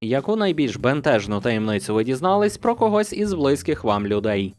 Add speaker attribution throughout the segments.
Speaker 1: Яку найбільш бентежну таємницю ви дізнались про когось із близьких вам людей?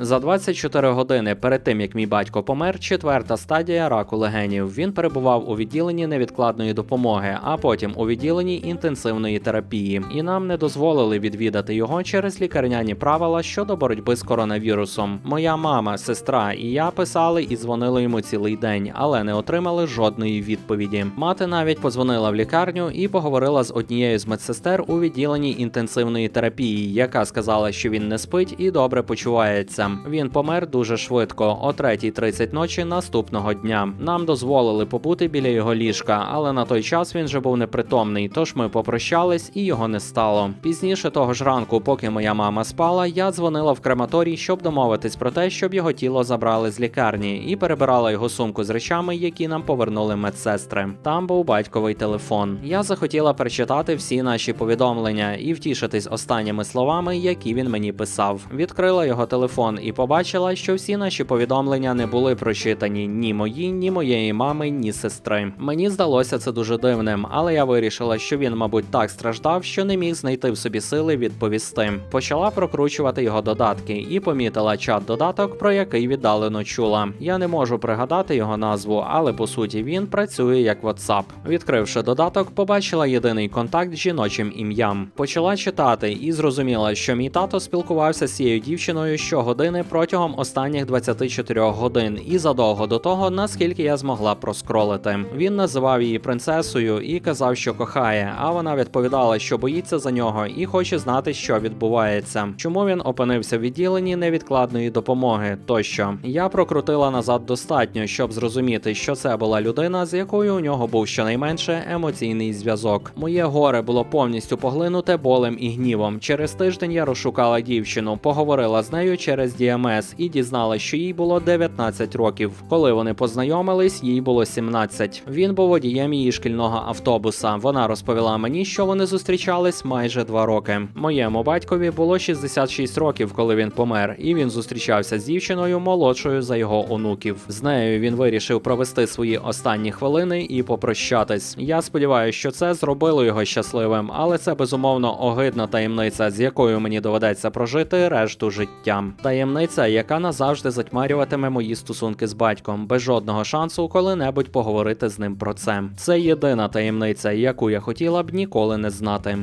Speaker 1: За 24 години перед тим, як мій батько помер, четверта стадія раку легенів. Він перебував у відділенні невідкладної допомоги, а потім у відділенні інтенсивної терапії. І нам не дозволили відвідати його через лікарняні правила щодо боротьби з коронавірусом. Моя мама, сестра і я писали і дзвонили йому цілий день, але не отримали жодної відповіді. Мати навіть позвонила в лікарню і поговорила з однією з медсестер у відділенні інтенсивної терапії, яка сказала, що він не спить і добре почувається. Він помер дуже швидко, о 3.30 ночі наступного дня. Нам дозволили побути біля його ліжка, але на той час він вже був непритомний, тож ми попрощались і його не стало. Пізніше того ж ранку, поки моя мама спала, я дзвонила в крематорій, щоб домовитись про те, щоб його тіло забрали з лікарні, і перебирала його сумку з речами, які нам повернули медсестри. Там був батьковий телефон. Я захотіла перечитати всі наші повідомлення і втішитись останніми словами, які він мені писав. Відкрила його телефон і побачила, що всі наші повідомлення не були прочитані ні мої, ні моєї мами, ні сестри. Мені здалося це дуже дивним, але я вирішила, що він, мабуть, так страждав, що не міг знайти в собі сили відповісти. Почала прокручувати його додатки і помітила чат-додаток, про який віддалено чула. Я не можу пригадати його назву, але по суті він працює як WhatsApp. Відкривши додаток, побачила єдиний контакт з жіночим ім'ям. Почала читати і зрозуміла, що мій тато спілкувався з цією дівчиною щогодини протягом останніх 24 годин і задовго до того, наскільки я змогла проскролити. Він називав її принцесою і казав, що кохає. А вона відповідала, що боїться за нього і хоче знати, що відбувається. Чому він опинився в відділенні невідкладної допомоги? Тощо я прокрутила назад достатньо, щоб зрозуміти, що це була людина, з якою у нього був щонайменше емоційний зв'язок. Моє горе було повністю поглинуте болем і гнівом. Через тиждень я розшукала дівчину, поговорила з нею через DMS і дізналась, що їй було 19 років. Коли вони познайомились, їй було 17. Він був водієм її шкільного автобуса. Вона розповіла мені, що вони зустрічались майже два роки. Моєму батькові було 66 років, коли він помер, і він зустрічався з дівчиною молодшою за його онуків. З нею він вирішив провести свої останні хвилини і попрощатись. Я сподіваюся, що це зробило його щасливим, але це безумовно огидна таємниця, з якою мені доведеться прожити решту життя. Таємниця, яка назавжди затьмарюватиме мої стосунки з батьком, без жодного шансу коли-небудь поговорити з ним про це. Це єдина таємниця, яку я хотіла б ніколи не знати.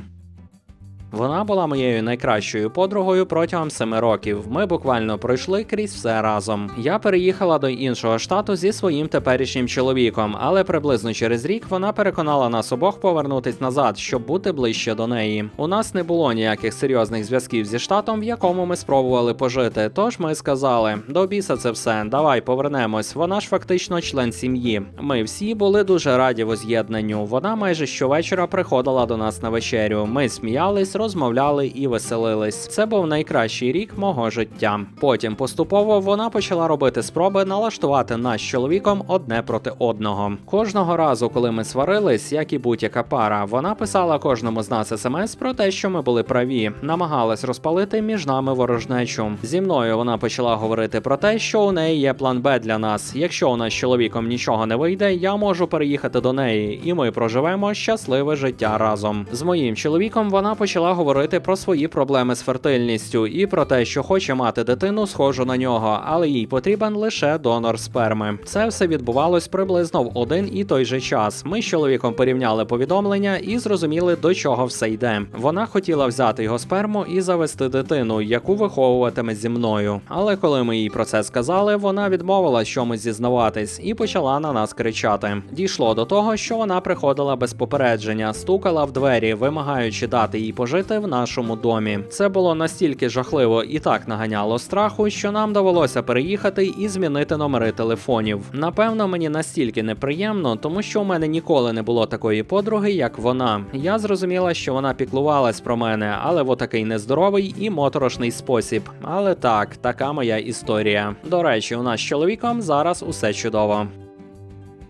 Speaker 1: Вона була моєю найкращою подругою протягом семи років. Ми буквально пройшли крізь все разом. Я переїхала до іншого штату зі своїм теперішнім чоловіком, але приблизно через рік вона переконала нас обох повернутись назад, щоб бути ближче до неї. У нас не було ніяких серйозних зв'язків зі штатом, в якому ми спробували пожити. Тож ми сказали: до біса це все, давай повернемось. Вона ж фактично член сім'ї. Ми всі були дуже раді воз'єднанню. Вона майже щовечора приходила до нас на вечерю. Ми сміялись, розмовляли і веселились. Це був найкращий рік мого життя. Потім поступово вона почала робити спроби налаштувати нас чоловіком одне проти одного. Кожного разу, коли ми сварились, як і будь-яка пара, вона писала кожному з нас смс про те, що ми були праві, намагалась розпалити між нами ворожнечу. Зі мною вона почала говорити про те, що у неї є план Б для нас. Якщо у нас з чоловіком нічого не вийде, я можу переїхати до неї, і ми проживемо щасливе життя разом. З моїм чоловіком вона почала говорити про свої проблеми з фертильністю і про те, що хоче мати дитину, схожу на нього, але їй потрібен лише донор сперми. Це все відбувалось приблизно в один і той же час. Ми з чоловіком порівняли повідомлення і зрозуміли, до чого все йде. Вона хотіла взяти його сперму і завести дитину, яку виховуватиме зі мною. Але коли ми їй про це сказали, вона відмовила чомусь зізнаватись і почала на нас кричати. Дійшло до того, що вона приходила без попередження, стукала в двері, вимагаючи дати їй пожити в нашому домі. Це було настільки жахливо і так наганяло страху, що нам довелося переїхати і змінити номери телефонів. Напевно, мені настільки неприємно, тому що у мене ніколи не було такої подруги, як вона. Я зрозуміла, що вона піклувалась про мене, але в отакий нездоровий і моторошний спосіб. Але так, така моя історія. До речі, у нас з чоловіком зараз усе чудово.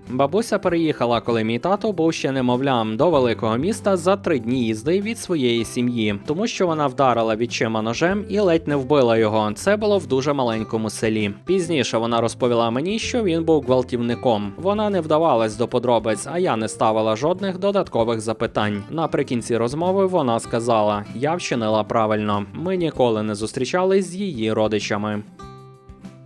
Speaker 1: Бабуся переїхала, коли мій тато був ще немовлям до великого міста за три дні їзди від своєї сім'ї, тому що вона вдарила відчима ножем і ледь не вбила його. Це було в дуже маленькому селі. Пізніше вона розповіла мені, що він був гвалтівником. Вона не вдавалась до подробиць, а я не ставила жодних додаткових запитань. Наприкінці розмови вона сказала: Я вчинила правильно. Ми ніколи не зустрічались з її родичами.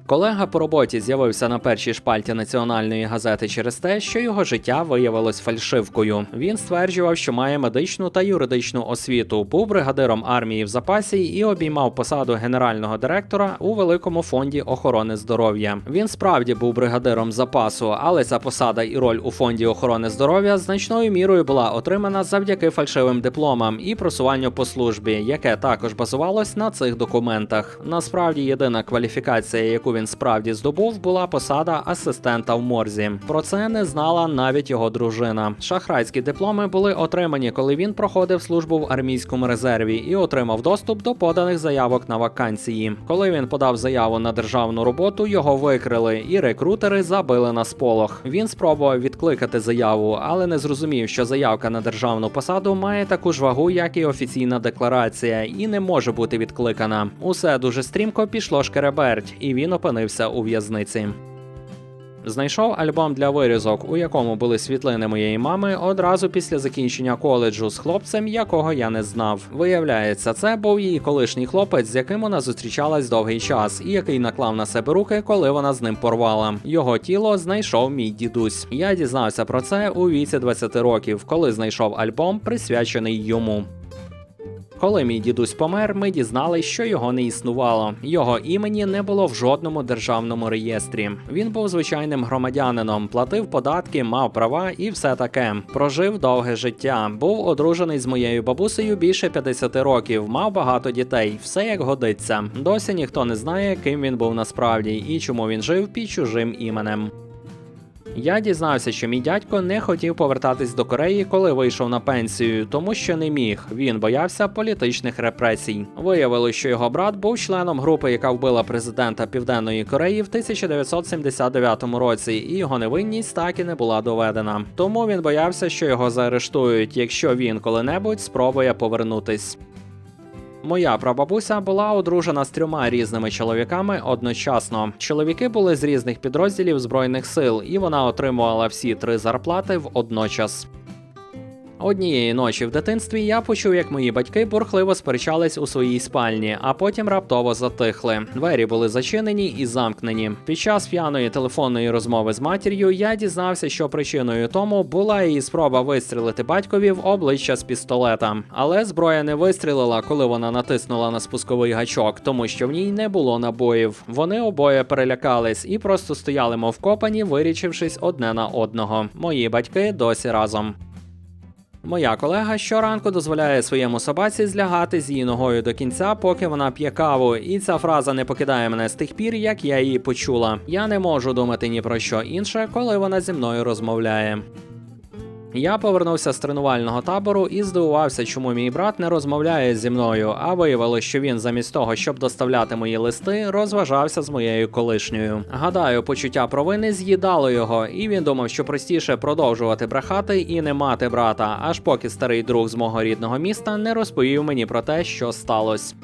Speaker 1: Колега по роботі з'явився на першій шпальті національної газети через те, що його життя виявилось фальшивкою. Він стверджував, що має медичну та юридичну освіту, був бригадиром армії в запасі і обіймав посаду генерального директора у великому фонді охорони здоров'я. Він справді був бригадиром запасу, але ця посада і роль у фонді охорони здоров'я значною мірою була отримана завдяки фальшивим дипломам і просуванню по службі, яке також базувалось на цих документах. Насправді, єдина кваліфікація, яку він справді здобув, була посада асистента в морзі. Про це не знала навіть його дружина. Шахрайські дипломи були отримані, коли він проходив службу в армійському резерві і отримав доступ до поданих заявок на вакансії. Коли він подав заяву на державну роботу, його викрили, і рекрутери забили на сполох. Він спробував відкликати заяву, але не зрозумів, що заявка на державну посаду має таку ж вагу, як і офіційна декларація, і не може бути відкликана. Усе дуже стрімко пішло шкереберть, і він опинився у в'язниці. Знайшов альбом для вирізок, у якому були світлини моєї мами одразу після закінчення коледжу з хлопцем, якого я не знав. Виявляється, це був її колишній хлопець, з яким вона зустрічалась довгий час, і який наклав на себе руки, коли вона з ним порвала. Його тіло знайшов мій дідусь. Я дізнався про це у віці 20 років, коли знайшов альбом, присвячений йому. Коли мій дідусь помер, ми дізнались, що його не існувало. Його імені не було в жодному державному реєстрі. Він був звичайним громадянином, платив податки, мав права і все таке. Прожив довге життя. Був одружений з моєю бабусею більше 50 років, мав багато дітей, все як годиться. Досі ніхто не знає, ким він був насправді і чому він жив під чужим іменем. Я дізнався, що мій дядько не хотів повертатись до Кореї, коли вийшов на пенсію, тому що не міг. Він боявся політичних репресій. Виявилось, що його брат був членом групи, яка вбила президента Південної Кореї в 1979 році, і його невинність так і не була доведена. Тому він боявся, що його заарештують, якщо він коли-небудь спробує повернутись. Моя прабабуся була одружена з трьома різними чоловіками одночасно. Чоловіки були з різних підрозділів збройних сил, і вона отримувала всі три зарплати водночас. Однієї ночі в дитинстві я почув, як мої батьки бурхливо сперечались у своїй спальні, а потім раптово затихли. Двері були зачинені і замкнені. Під час п'яної телефонної розмови з матір'ю я дізнався, що причиною тому була її спроба вистрілити батькові в обличчя з пістолета. Але зброя не вистрілила, коли вона натиснула на спусковий гачок, тому що в ній не було набоїв. Вони обоє перелякались і просто стояли мов копані, вирічившись одне на одного. Мої батьки досі разом. Моя колега щоранку дозволяє своєму собаці злягати з її ногою до кінця, поки вона п'є каву, і ця фраза не покидає мене з тих пір, як я її почула. Я не можу думати ні про що інше, коли вона зі мною розмовляє. Я повернувся з тренувального табору і здивувався, чому мій брат не розмовляє зі мною, а виявилось, що він замість того, щоб доставляти мої листи, розважався з моєю колишньою. Гадаю, почуття провини з'їдало його, і він думав, що простіше продовжувати брехати і не мати брата, аж поки старий друг з мого рідного міста не розповів мені про те, що сталося.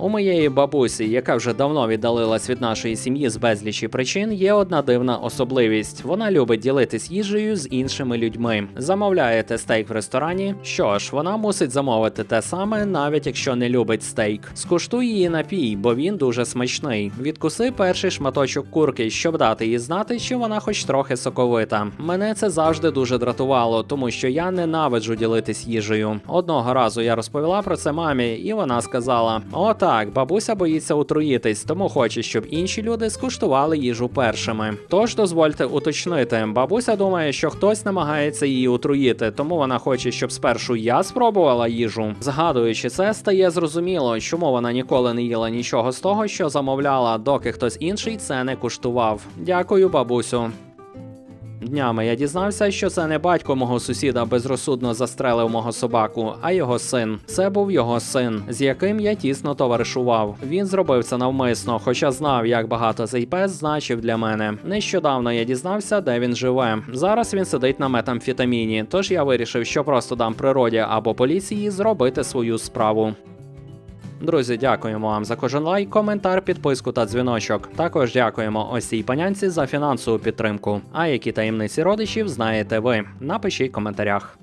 Speaker 1: У моєї бабусі, яка вже давно віддалилась від нашої сім'ї з безлічі причин, є одна дивна особливість. Вона любить ділитись їжею з іншими людьми. Замовляєте стейк в ресторані. Що ж, вона мусить замовити те саме, навіть якщо не любить стейк. Скуштуй її напій, бо він дуже смачний. Відкуси перший шматочок курки, щоб дати їй знати, чи вона хоч трохи соковита. Мене це завжди дуже дратувало, тому що я ненавиджу ділитись їжею. Одного разу я розповіла про це мамі, і вона сказала: О, так, бабуся боїться отруїтись, тому хоче, щоб інші люди скуштували їжу першими. Тож дозвольте уточнити, бабуся думає, що хтось намагається її отруїти, тому вона хоче, щоб спершу я спробувала їжу. Згадуючи це, стає зрозуміло, чому вона ніколи не їла нічого з того, що замовляла, доки хтось інший це не куштував. Дякую, бабусю. Днями я дізнався, що це не батько мого сусіда безрозсудно застрелив мого собаку, а його син. Це був його син, з яким я тісно товаришував. Він зробив це навмисно, хоча знав, як багато цей пес значив для мене. Нещодавно я дізнався, де він живе. Зараз він сидить на метамфетаміні, тож я вирішив, що просто дам природі або поліції зробити свою справу. Друзі, дякуємо вам за кожен лайк, коментар, підписку та дзвіночок. Також дякуємо ось цій панянці за фінансову підтримку. А які таємниці родичів знаєте ви? Напишіть в коментарях.